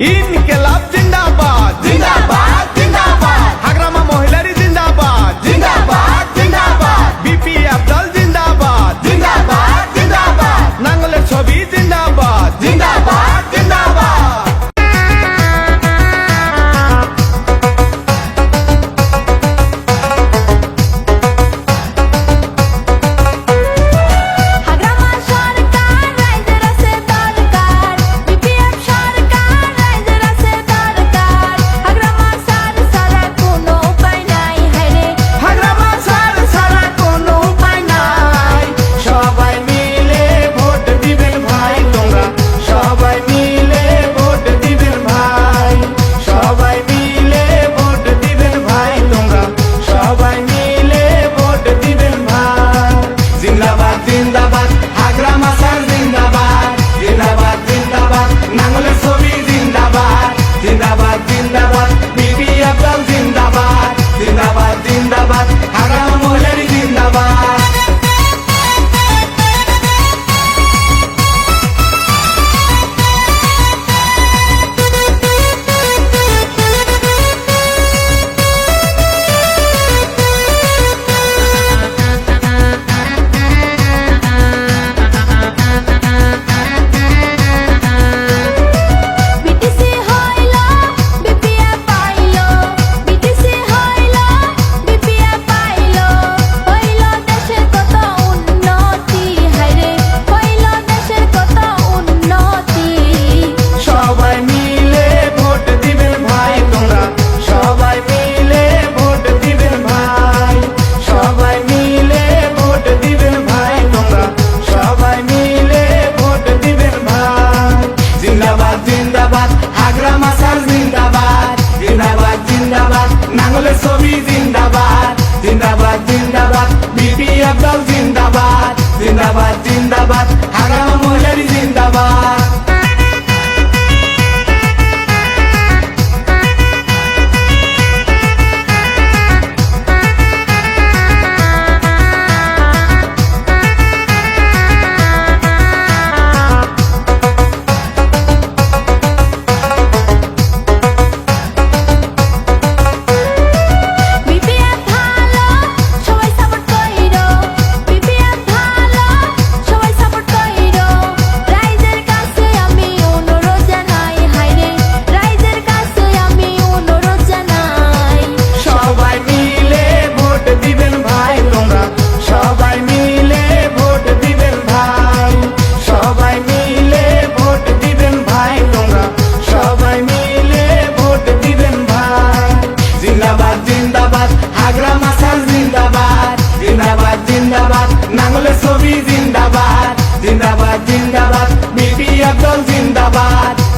ইনকেলাব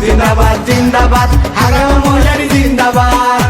জিন্দাবাদ জিন্দাবাদ হারাম মহিলারি জিন্দাবাদ।